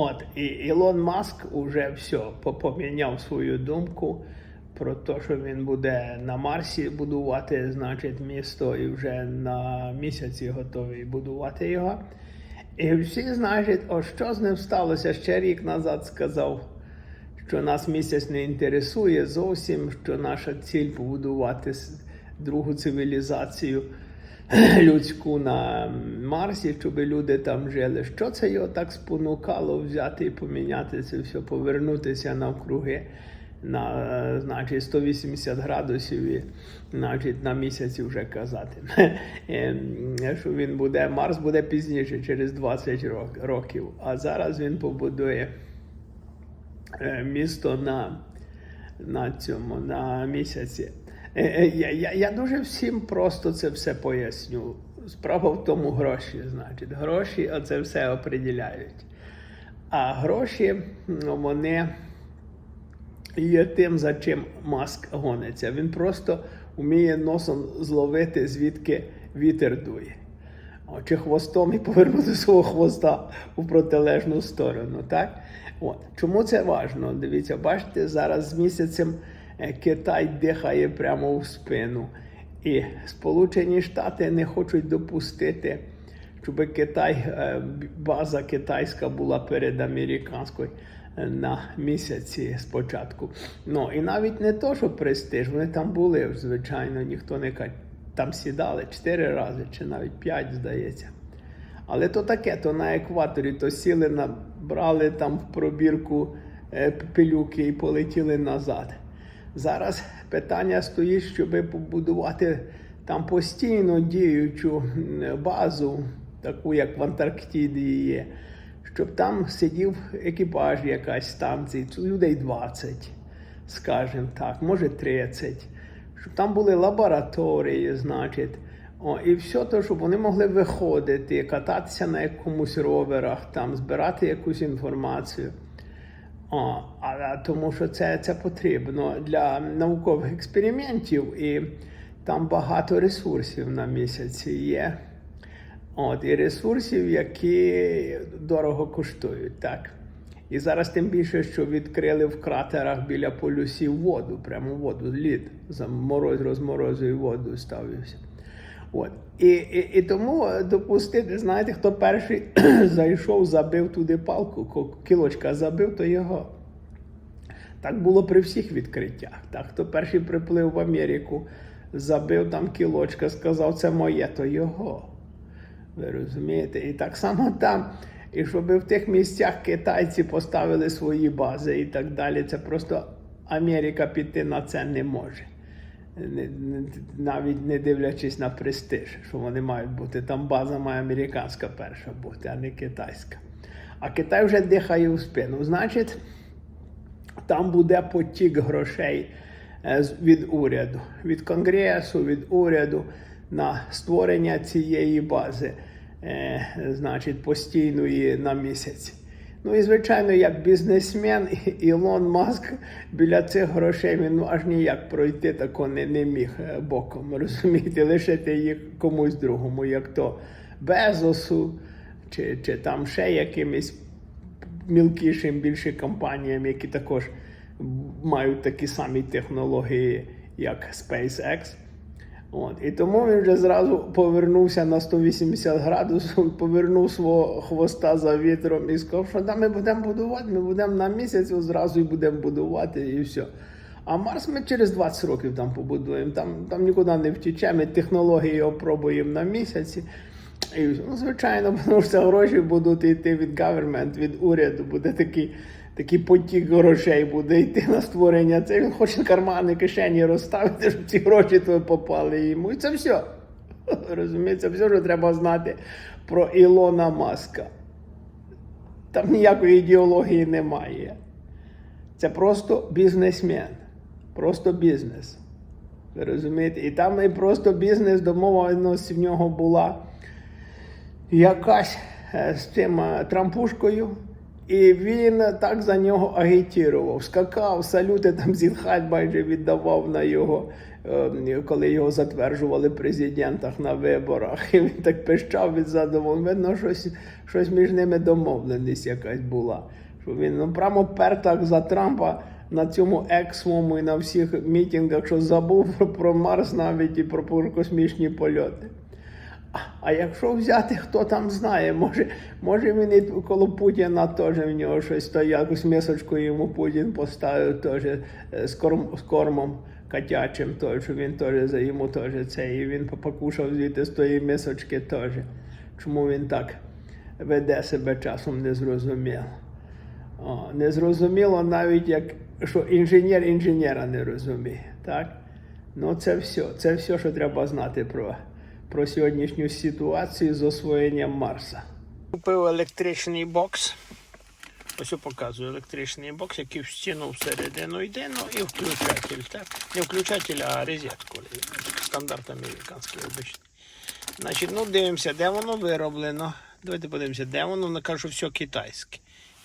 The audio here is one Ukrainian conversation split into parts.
От, і Ілон Маск уже все поміняв свою думку про те, що він буде на Марсі будувати, значить, місто, і вже на місяці готовий будувати його. І всі знають, о, що з ним сталося. Ще рік назад сказав, що нас місяць не інтересує зовсім, що наша ціль побудувати другу цивілізацію людську на Марсі, щоб люди там жили. Що це його так спонукало взяти і поміняти це все, повернутися навкруги на значить, 180 градусів і значить, на місяці вже казати. Ем, Що він буде, Марс буде пізніше, через 20 рок- років. А зараз він побудує е, місто на, на цьому на місяці. Е, е, Я, я, я дуже всім просто це все поясню. Справа в тому гроші, значить, гроші оце все определяють. А гроші ну, вони є тим, за чим маск гониться. Він просто вміє носом зловити, звідки вітер дує. Чи хвостом і повернути свого хвоста у протилежну сторону. Так? От. Чому це важливо? Дивіться, бачите, зараз з місяцем Китай дихає прямо в спину. І Сполучені Штати не хочуть допустити, щоб Китай, е, база китайська була перед американською е, на місяці спочатку. Ну і навіть не то, що престиж, вони там були, звичайно, ніхто не каже. Там сідали чотири рази чи навіть п'ять, здається. Але то таке, то на екваторі, то сіли, набрали там в пробірку е, пилюки і полетіли назад. Зараз питання стоїть, щоб побудувати там постійно діючу базу, таку як в Антарктиді є, щоб там сидів екіпаж якась станції, людей 20, скажімо так, може 30 щоб там були лабораторії, значить. О, і все те, щоб вони могли виходити, кататися на якомусь роверах, там, збирати якусь інформацію. О, а, тому що це, це потрібно для наукових експериментів, і там багато ресурсів на місяці є. От, і ресурсів, які дорого коштують, так. І зараз тим більше, що відкрили в кратерах біля полюсів воду, прямо воду, лід, замороз, розморозує воду ставився. От. І, і, і тому допустити, знаєте, хто перший зайшов, забив туди палку, кілочка забив, то його. Так було при всіх відкриттях. Так, хто перший приплив в Америку, забив там кілочка, сказав, це моє, то його. Ви розумієте? І так само там. І щоб в тих місцях китайці поставили свої бази і так далі, це просто Америка піти на це не може. Навіть не дивлячись на престиж, що вони мають бути. Там база має американська перша бути, а не китайська. А Китай вже дихає в спину. Значить, там буде потік грошей е, від уряду, від конгресу, від уряду на створення цієї бази, е, значить, постійної на місяць. Ну і звичайно, як бізнесмен, Ілон Маск біля цих грошей він ну, аж ніяк пройти тако не, не міг е, боком. Розумієте, лишити їх комусь другому, як то Безосу, чи, чи там ще якимось мілкішим більше компаніям, які також мають такі самі технології, як SpaceX. От. І тому він вже зразу повернувся на 180 градусів, повернув свого хвоста за вітром і сказав, що да, ми будемо будувати, ми будемо на місяць зразу і будемо будувати, і все. А Марс ми через 20 років там побудуємо, там, там нікуди не втічемо, технології опробуємо на місяці. І, ну, звичайно, тому що гроші будуть йти від government, від уряду, буде такий, такий потік грошей буде йти на створення. Це він хоче кармани кишені розставити, щоб ці гроші то попали йому. І це все. Розумієте, це все, що треба знати про Ілона Маска. Там ніякої ідеології немає. Це просто бізнесмен, просто бізнес. Ви розумієте? І там і просто бізнес домовленість в нього була якась е, з цим е, трампушкою, і він так за нього агітував, скакав, салюти там зітхать майже віддавав на його е, коли його затверджували президентах на виборах. І він так пищав від задоволення. Видно, щось, щось між ними домовленість якась була. Що він ну, прямо пер так за Трампа на цьому ексвому і на всіх мітингах, що забув про, Марс навіть і про космічні польоти. А- якщо взяти, хто там знає, може, може він і коло Путіна теж в нього щось то якусь мисочку йому Путін поставив теж е, з, корм, з кормом котячим, теж, що він теж за йому теж це, і він покушав звідти з тої мисочки теж. Чому він так веде себе часом незрозуміло. О, незрозуміло навіть як що інженер інженера не розуміє. Так? Ну, це все. Це все, що треба знати про, про сьогоднішню ситуацію з освоєнням Марса. Купив електричний бокс. Ось я показую електричний бокс, який в стіну всередину йде, ну і включатель. Так? Не включатель, а розетку. Стандарт американський обичний. Значить, ну дивимося, де воно вироблено. Давайте подивимося, де воно. Що все китайське.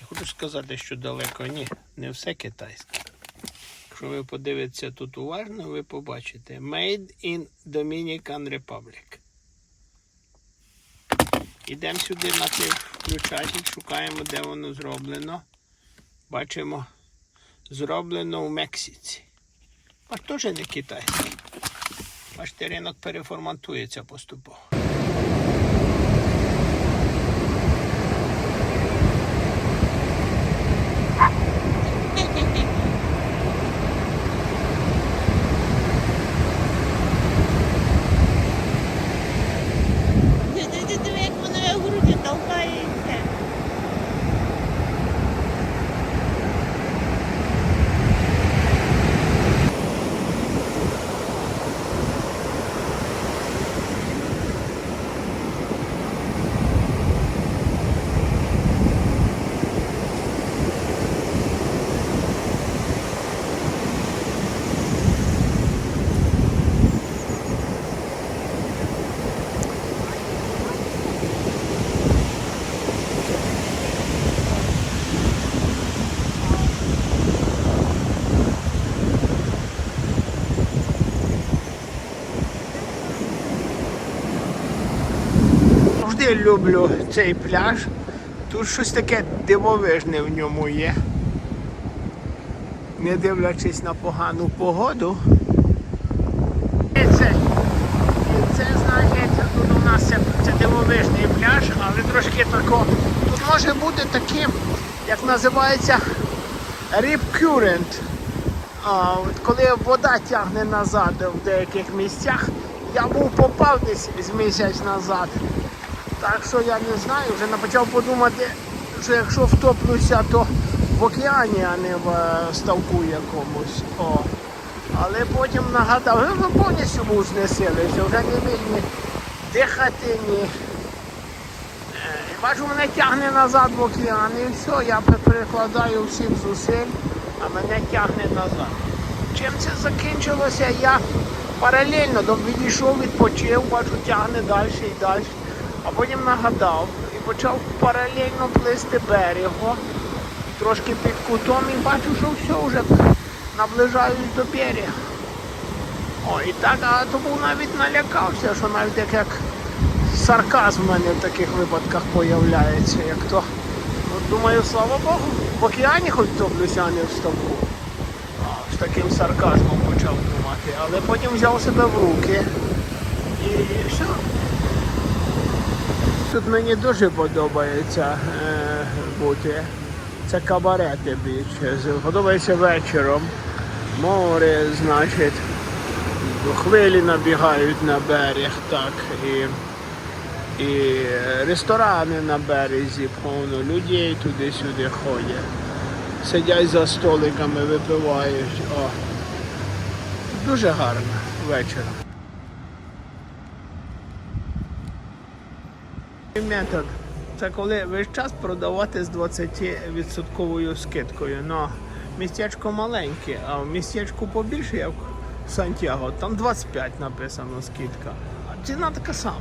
Я хочу сказати, що далеко ні, не все китайське. Якщо ви подивитеся тут уважно, ви побачите Made in Dominican Republic. Ідемо сюди на цей включатель, шукаємо, де воно зроблено. Бачимо, зроблено в Мексиці. Аж теж не китайське. Бачите, ринок переформатується поступово. Завжди люблю цей пляж. Тут щось таке дивовижне в ньому є. Не дивлячись на погану погоду. І це, і це знаєте, тут у нас це, це дивовижний пляж, але трошки тако. Тут може бути таким, як називається Rip Current. А, от коли вода тягне назад в деяких місцях, я був попав десь з місяць назад. Так що я не знаю, вже почав подумати, що якщо втоплюся, то в океані, а не в е, ставку якомусь. О. Але потім нагадав, ну, ну, повністю був знесилився, вже не міг ні дихати, ні. Е, Бачу, мене тягне назад в океан і все, я перекладаю всіх зусиль, а мене тягне назад. Чим це закінчилося, я паралельно відійшов, відпочив, бачу, тягне далі і далі. А потім нагадав і почав паралельно плисти берегом, трошки під кутом і бачу, що все вже наближаюсь до берега. О, і так, а то був навіть налякався, що навіть як, як сарказм в мене в таких випадках появляється, як то. Ну, думаю, слава Богу, в океані хоч топлюся, а не в ставку. З таким сарказмом почав думати, але потім взяв себе в руки і, і все. Тут мені дуже подобається е, бути. Це кабарети. З- Подобається вечором. Море, значить, хвилі набігають на берег, так. І, і ресторани на березі, повно людей туди-сюди ходять. Сидять за столиками, випивають. О. Дуже гарно вечором. Метод. Це коли весь час продавати з 20% скидкою. Ну, містечко маленьке, а в містечку побільше, як Сантьяго, там 25 написано скидка. А ціна така сама.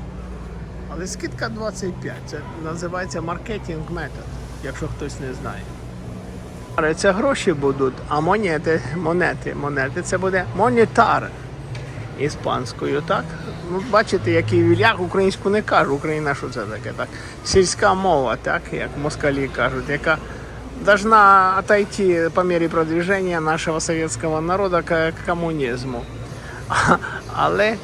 Але скидка 25. Це називається маркетинг метод, якщо хтось не знає. Це гроші будуть, а монети, монети, монети це буде монетар. Іспанською, так? Ну, бачите, який вільяк українську не кажу. Україна що це таке? Так? Сільська мова, так, як москалі кажуть, яка должна отойти по мере продвижения нашего советского народа к комунізму. Але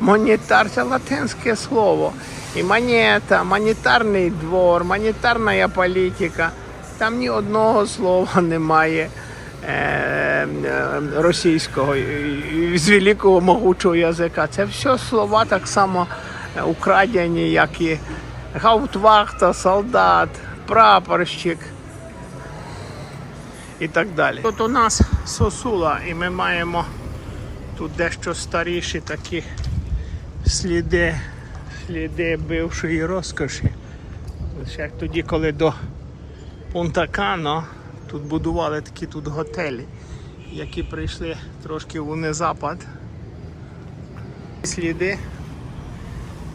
монетар це латинське слово. І монета, монетарний двор, монетарна політика. Там ні одного слова немає е, російського і- і з великого могучого язика. Це все слова так само е, украдені, як і гауптвахта, солдат, прапорщик і так далі. Тут у нас сосула, і ми маємо тут дещо старіші такі сліди, сліди бившої розкоші. Ще тоді, коли до Пунта Кано тут будували такі тут готелі, які прийшли трошки в незапад. Сліди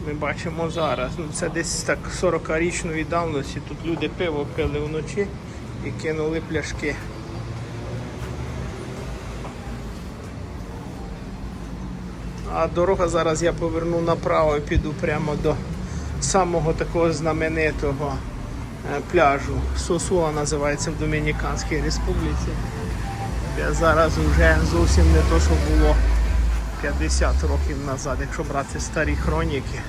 ми бачимо зараз. Ну, це десь так 40-річної давності. Тут люди пиво пили вночі і кинули пляшки. А дорога зараз я поверну направо і піду прямо до самого такого знаменитого е, пляжу. Сосуа називається в Домініканській Республіці. Де зараз вже зовсім не то, що було 50 років назад, якщо брати старі хроніки.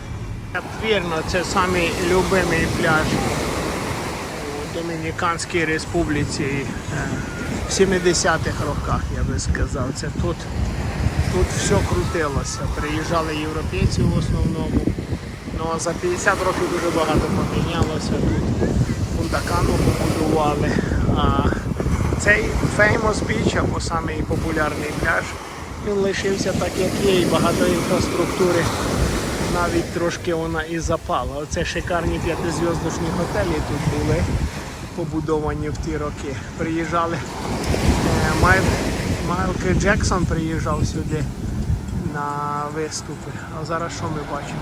Вірно, це самий любимий пляж у Домініканській Республіці е, в 70-х роках, я би сказав. Це тут, тут все крутилося. Приїжджали європейці в основному. Ну а за 50 років дуже багато помінялося. Тут Фундакану побудували. Цей Famous Beach, або самий популярний пляж, він лишився так, як є, і багато інфраструктури навіть трошки вона і запала. Оце шикарні п'ятизв'язочні готелі тут були побудовані в ті роки. Приїжджали. е, Майк, Джексон приїжджав сюди на виступи. А зараз що ми бачимо?